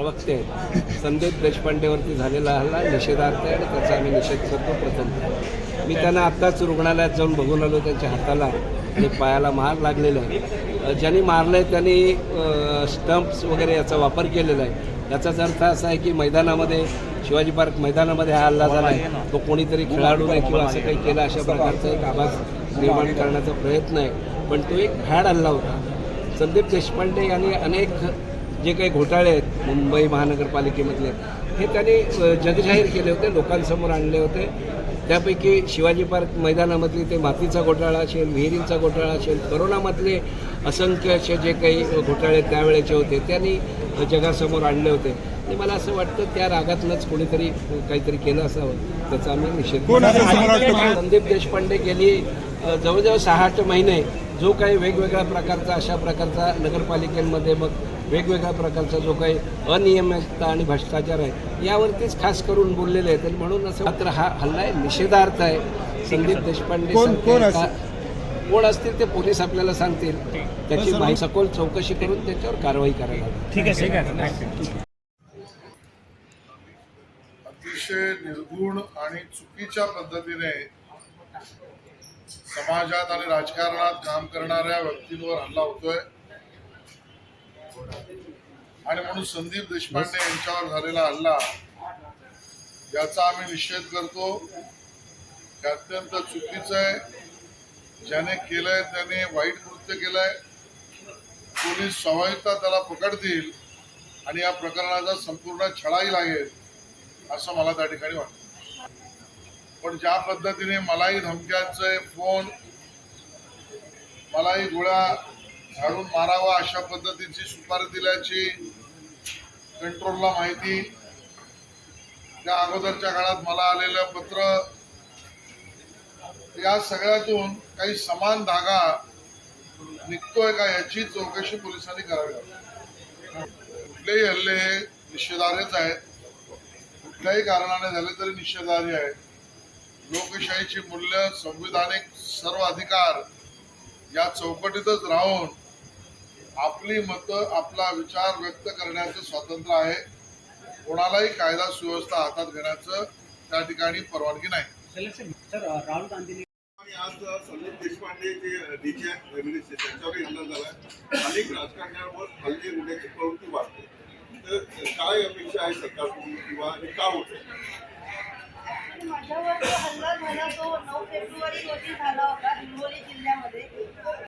प्रवक्ते आहेत संदीप देशपांडेवरती झालेला हल्ला निषेधार्थ आहे आणि त्याचा आम्ही निषेध करतो प्रथम. मी त्यांना आत्ताच रुग्णालयात जाऊन बघून आलो. त्यांच्या हाताला आणि पायाला मार लागलेला आहे. ज्यांनी मारलं आहे त्यांनी स्टंप्स वगैरे याचा वापर केलेला आहे. याचाच अर्थ असा आहे की मैदानामध्ये शिवाजी पार्क मैदानामध्ये हा हल्ला झाला आहे. तो कोणीतरी खेळाडूने किंवा असं काही केलं अशा प्रकारचा एक आभास निर्माण करण्याचा प्रयत्न आहे. पण तो एक भॅड हल्ला होता. संदीप देशपांडे यांनी अनेक जे काही घोटाळे आहेत मुंबई महानगरपालिकेमधले हे त्यांनी जगजाहीर केले होते लोकांसमोर आणले होते. त्यापैकी शिवाजी पार्क मैदानामधली ते मातीचा घोटाळा असेल विहिरींचा घोटाळा असेल करोनामधले असंख्य असे जे काही घोटाळे त्यावेळेचे होते त्यांनी जगासमोर आणले होते. आणि मला असं वाटतं त्या रागातनंच कोणीतरी काहीतरी केलं असावं त्याचा आम्ही निषेध? संदीप देशपांडे गेली जवळजवळ सहा आठ महिने जो काही वेगवेगळ्या प्रकारचा अशा प्रकारचा नगरपालिकेमध्ये मग वेगवेगळ्या प्रकारचा जो काही अनियमितता आणि भ्रष्टाचार आहे यावरतीच खास करून बोललेले आहेत. आणि म्हणून असं मात्र हा हल्ला आहे निषेधार्थ आहे. संदीप देशपांडे कोण- असतील ते पोलीस आपल्याला सांगतील. त्याची माहिती सखोल चौकशी करून त्याच्यावर कारवाई करायला हवी. ठीक आहे ठीक आहे. अतिशय निर्गुण आणि चुकीच्या पद्धतीने समाजात आणि राजकारणात काम करणाऱ्या व्यक्तींवर हल्ला होतोय. आणि म्हणून संदीप देशपांडे यांच्यावर झालेला हल्ला याचा आम्ही निषेध करतो. हे अत्यंत चुकीचं आहे. ज्याने केलंय त्याने वाईट कृत्य केलंय. पोलीस स्वाभाविकता त्याला पकडतील आणि या प्रकरणाचा संपूर्ण छळाही लागेल असं मला त्या ठिकाणी वाटतं. पण ज्या पद्धतीने मलाही धमक्यांचे फोन मलाही गोळ्या झाडून मारावा अशा पद्धतीची सुपारी दिल्याची कंट्रोलला माहिती. त्या अगोदरच्या काळात मला आलेलं पत्र या सगळ्यातून काही समान धागा निघतोय का याची चौकशी पोलिसांनी करावी लागते. कुठलेही हल्ले हे निषेधार्हच आहेत. कुठल्याही कारणाने झाले तरी निषेधार्ह आहे लोकशाहीची मूल्य संविधानिक सर्व अधिकार या चौकटीतच राहून आपली मतं आपला विचार व्यक्त करण्याचं स्वातंत्र्य आहे. कोणालाही कायदा सुव्यवस्था हातात घेण्याचं त्या ठिकाणी परवानगी नाही. सर राहुल गांधी आणि आज संदीप देशपांडे जे डीजे फेमिनिस्ट त्यांच्यावरही हल्ला झाला अनेक राजकारण्यावर हल्ले होण्याची प्रवृत्ती वाढते. तर काय अपेक्षा आहे सरकारकडून किंवा हे का होत? माझ्यावर जो हल्ला झाला तो नऊ फेब्रुवारी रोजी झाला होता हिंगोली जिल्ह्यामध्ये.